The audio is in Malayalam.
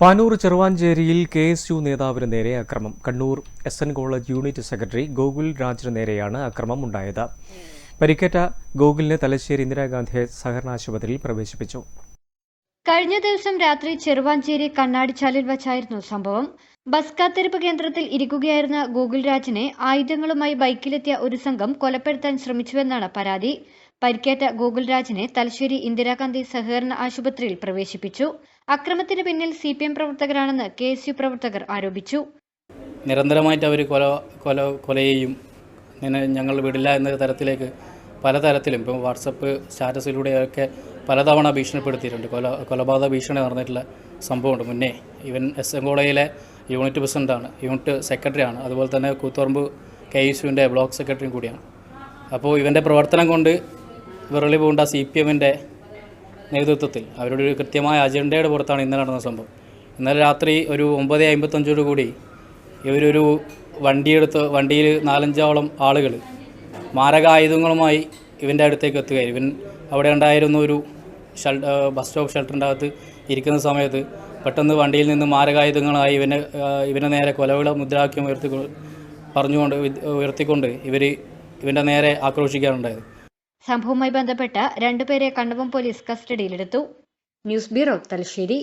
പാനൂർ ചെറുവാഞ്ചേരിയിൽ കെ എസ് യു നേതാവിന് നേരെ അക്രമം. Kannur S N college unit secretary Gokul രാജിന് നേരെയാണ് അക്രമം ഉണ്ടായത്. പരിക്കേറ്റ ഗോകുലിനെ തലശ്ശേരി ഇന്ദിരാഗാന്ധി സഹകരണ ആശുപത്രിയിൽ പ്രവേശിപ്പിച്ചു. കഴിഞ്ഞ ദിവസം രാത്രി ചെറുവാഞ്ചേരി കണ്ണാടിച്ചാലിൽ വച്ചായിരുന്നു സംഭവം. ബസ് കാത്തിരിപ്പ് കേന്ദ്രത്തിൽ ഇരിക്കുകയായിരുന്ന ഗോകുൽ രാജിനെ ആയുധങ്ങളുമായി ബൈക്കിലെത്തിയ ഒരു സംഘം കൊലപ്പെടുത്താൻ ശ്രമിച്ചുവെന്നാണ് പരാതി. പരിക്കേറ്റ ഗോകുൽരാജിനെ രാജിനെ തലശ്ശേരി ഇന്ദിരാഗാന്ധി സഹകരണ ആശുപത്രിയിൽ പ്രവേശിപ്പിച്ചു. അക്രമത്തിന് പിന്നിൽ സി പി എം പ്രവർത്തകരാണെന്ന് കെ എസ് യു പ്രവർത്തകർ ആരോപിച്ചു. നിരന്തരമായിട്ട് അവർ കൊല കൊല കൊലയെയും ഇങ്ങനെ ഞങ്ങൾ വിടില്ല എന്ന തരത്തിലേക്ക് പലതരത്തിലും ഇപ്പം വാട്സപ്പ് സ്റ്റാറ്റസിലൂടെയൊക്കെ പലതവണ ഭീഷണിപ്പെടുത്തിയിട്ടുണ്ട്. കൊല കൊലപാതക ഭീഷണി നടന്നിട്ടുള്ള സംഭവമുണ്ട്. മുന്നേ ഇവൻ എസ് എം കോളേജിലെ യൂണിറ്റ് പ്രസിഡന്റാണ് യൂണിറ്റ് സെക്രട്ടറിയാണ്. അതുപോലെ തന്നെ കൂത്തുറമ്പ് കെ യു സുവിന്റെ ബ്ലോക്ക് സെക്രട്ടറിയും കൂടിയാണ്. അപ്പോൾ ഇവന്റെ പ്രവർത്തനം കൊണ്ട് വിറളി പൂണ്ട സി പി എമ്മിന്റെ നേതൃത്വത്തിൽ അവരുടെ ഒരു കൃത്യമായ അജണ്ടയുടെ പുറത്താണ് ഇന്ന് നടന്ന സംഭവം. ഇന്നലെ രാത്രി ഒരു ഒമ്പത് അമ്പത്തഞ്ചോട് കൂടി ഇവരൊരു വണ്ടിയെടുത്ത് വണ്ടിയിൽ നാലഞ്ചോളം ആളുകൾ മാരകായുധങ്ങളുമായി ഇവന്റെ അടുത്തേക്ക് എത്തുകയായിരുന്നു. ഇവൻ അവിടെ ഉണ്ടായിരുന്ന ഒരു ഷെൽ ബസ് സ്റ്റോപ്പ് ഷെൽട്ടറിന്റെ അകത്ത് ഇരിക്കുന്ന സമയത്ത് പെട്ടെന്ന് വണ്ടിയിൽ നിന്ന് മാരകായുധങ്ങളായി ഇവനെ ഇവന്റെ നേരെ കൊലവിള മുദ്രാവാക്യം ഉയർത്തി പറഞ്ഞുകൊണ്ട് ഉയർത്തിക്കൊണ്ട് ഇവർ ഇവന്റെ നേരെ ആക്രോശിക്കാറുണ്ടായത്. സംഭവവുമായി ബന്ധപ്പെട്ട രണ്ടുപേരെ കണ്ണവം പോലീസ് കസ്റ്റഡിയിലെടുത്തു. News bureau Thalassery.